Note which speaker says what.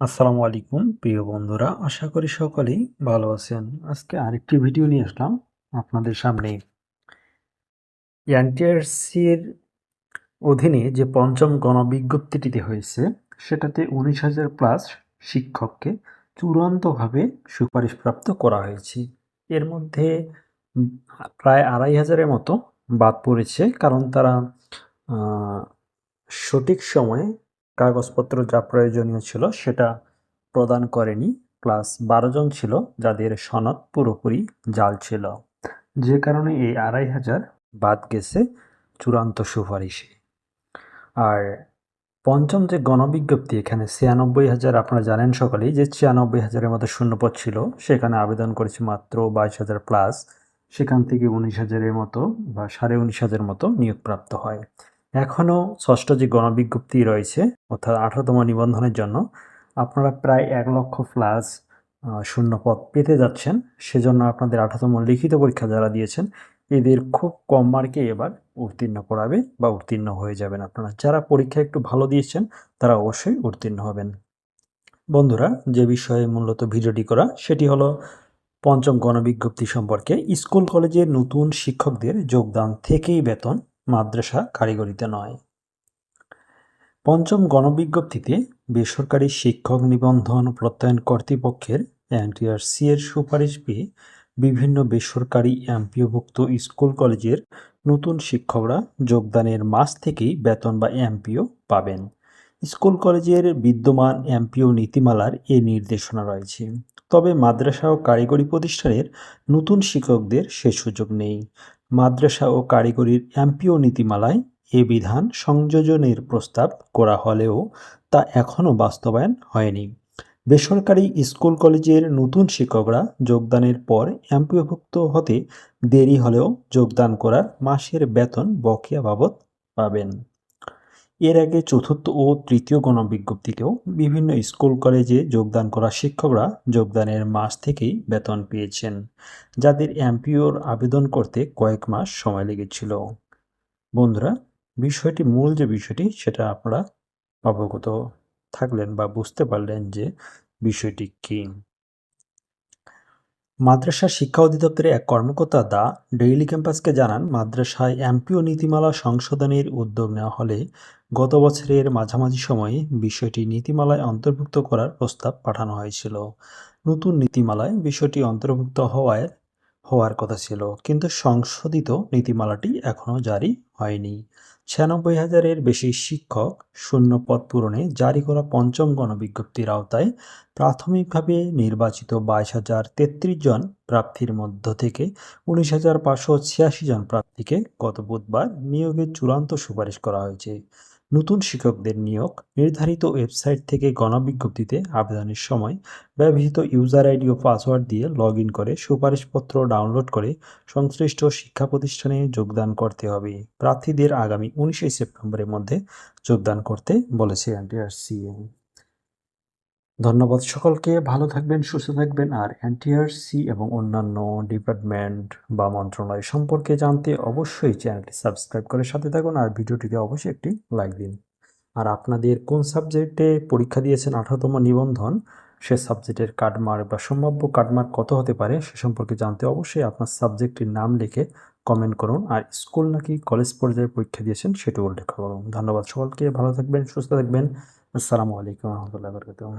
Speaker 1: আসসালামু আলাইকুম, প্রিয় বন্ধুরা। আশা করি সকলেই ভালো আছেন। আজকে আরেকটি ভিডিও নিয়ে আসলাম আপনাদের সামনে। এনটিআরসির অধীনে যে পঞ্চম গণবিজ্ঞপ্তিটিতে হয়েছে, সেটাতে উনিশ হাজার প্লাস শিক্ষককে চূড়ান্তভাবে সুপারিশপ্রাপ্ত করা হয়েছে। এর মধ্যে প্রায় আড়াই হাজারের মতো বাদ পড়েছে, কারণ তারা সঠিক সময়ে কাগজপত্র যা প্রয়োজনীয় ছিল সেটা প্রদান করেনি। প্লাস বারো জন ছিল, যাদের সনদ পুরোপুরি জাল ছিল। যে কারণে এই আড়াই হাজার বাদ গেছে চূড়ান্ত সুপারিশে। আর পঞ্চম যে গণবিজ্ঞপ্তি, এখানে ছিয়ানব্বই হাজার, আপনারা জানেন সকলেই যে ছিয়ানব্বই হাজারের মতো শূন্যপদ ছিল। সেখানে আবেদন করেছে মাত্র বাইশ হাজার প্লাস সেখান থেকে উনিশ হাজারের মতো বা সাড়ে উনিশ হাজার মতো নিয়োগপ্রাপ্ত হয়। এখনও ষষ্ঠ যে গণবিজ্ঞপ্তি রয়েছে, অর্থাৎ আঠারোতম নিবন্ধনের জন্য, আপনারা প্রায় এক লক্ষ প্লাস শূন্য পদ পেতে যাচ্ছেন। সেজন্য আপনাদের আঠারোতম লিখিত পরীক্ষা যারা দিয়েছেন, এদের খুব কম মার্কে এবার উত্তীর্ণ করাবে বা উত্তীর্ণ হয়ে যাবেন আপনারা। যারা পরীক্ষা একটু ভালো দিয়েছেন, তারা অবশ্যই উত্তীর্ণ হবেন। বন্ধুরা, যে বিষয়ে মূলত ভিডিওটি করা, সেটি হলো পঞ্চম গণবিজ্ঞপ্তি সম্পর্কে। স্কুল কলেজের নতুন শিক্ষকদের যোগদান থেকেই বেতন মাদ্রাসা কারিগরিতে নয়। পঞ্চম গণবিজ্ঞপ্তিতে বেসরকারি শিক্ষক নিবন্ধন প্রত্যয়ন কর্তৃপক্ষের এনটিআরসি এর সুপারিশ পেয়ে বিভিন্ন বেসরকারি এমপিওভুক্ত স্কুল কলেজের নতুন শিক্ষকরা যোগদানের মাস থেকেই বেতন বা এমপিও পাবেন। স্কুল কলেজের বিদ্যমান এমপিও নীতিমালার এ নির্দেশনা রয়েছে। তবে মাদ্রাসা ও কারিগরি প্রতিষ্ঠানের নতুন শিক্ষকদের সে সুযোগ নেই। মাদ্রাসা ও কারিগরির এমপিও নীতিমালায় এ বিধান সংযোজনের প্রস্তাব করা হলেও তা এখনও বাস্তবায়ন হয়নি। বেসরকারি স্কুল কলেজের নতুন শিক্ষকরা যোগদানের পর এমপিওভুক্ত হতে দেরি হলেও যোগদান করার মাসের বেতন বকেয়া বাবদ পাবেন। এর আগে চতুর্থ ও তৃতীয় গণবিজ্ঞপ্তিতেও বিভিন্ন স্কুল কলেজে যোগদান করা শিক্ষকরা যোগদানের মাস থেকেই বেতন পেয়েছেন। যাদের এমপিওর আবেদন করতে কয়েক মাস সময় লেগেছিল। বন্ধুরা, বিষয়টি মূল যে বিষয়টি, সেটা আপনারা অবগত থাকলেন বা বুঝতে পারলেন যে বিষয়টি কী। মাদ্রাসা শিক্ষা অধিদপ্তরের এক কর্মকর্তা দা ডেইলি ক্যাম্পাসকে জানান, মাদ্রাসায় এমপিও নীতিমালা সংশোধনের উদ্যোগ নেওয়া হলে গত বছরের মাঝামাঝি সময়ে বিষয়টি নীতিমালায় অন্তর্ভুক্ত করার প্রস্তাব পাঠানো হয়েছিল। নতুন নীতিমালায় বিষয়টি অন্তর্ভুক্ত হওয়ায় হওয়ার কথা ছিল, কিন্তু সংশোধিত নীতিমালাটি এখনও জারি হয়নি। ছিয়ানব্বই হাজারের বেশি শিক্ষক শূন্য পদ পূরণে জারি করা পঞ্চম গণবিজ্ঞপ্তির আওতায় প্রাথমিকভাবে নির্বাচিত বাইশ হাজার তেত্রিশ জন প্রার্থীর মধ্য থেকে উনিশ হাজার পাঁচশো ছিয়াশি জন প্রার্থীকে গত বুধবার নিয়োগের চূড়ান্ত সুপারিশ করা হয়েছে। নতুন শিক্ষকদের নিয়োগ, নির্ধারিত ওয়েবসাইট থেকে গণবিজ্ঞপ্তিতে আবেদনের সময় ব্যবহৃত ইউজার আইডি ও পাসওয়ার্ড দিয়ে লগ করে সুপারিশপত্র ডাউনলোড করে সংশ্লিষ্ট শিক্ষা প্রতিষ্ঠানে যোগদান করতে হবে। প্রার্থীদের আগামী উনিশে সেপ্টেম্বরের মধ্যে যোগদান করতে বলেছে এনটিআরসিএ। ধন্যবাদ সকলকে। ভালো থাকবেন, সুস্থ থাকবেন। আর এনটিআরসি এবং অন্যান্য ডিপার্টমেন্ট বা মন্ত্রণালয় সম্পর্কে জানতে অবশ্যই চ্যানেলটি সাবস্ক্রাইব করে সাথে থাকুন আর ভিডিওটিতে অবশ্যই একটি লাইক দিন। আর আপনাদের কোন সাবজেক্টে পরীক্ষা দিয়েছেন আঠারোতম নিবন্ধন, সে সাবজেক্টের কাটমার্ক বা সম্ভাব্য কাটমার্ক কত হতে পারে সে সম্পর্কে জানতে অবশ্যই আপনার সাবজেক্টের নাম লিখে কমেন্ট করুন। আর স্কুল নাকি কলেজ পর্যায়ে পরীক্ষা দিয়েছেন সেটা উল্লেখ করুন। ধন্যবাদ সকলকে। ভালো থাকবেন, সুস্থ থাকবেন। আসসালামু আলাইকুম রহমতুল্লাহ বরকাতুহ।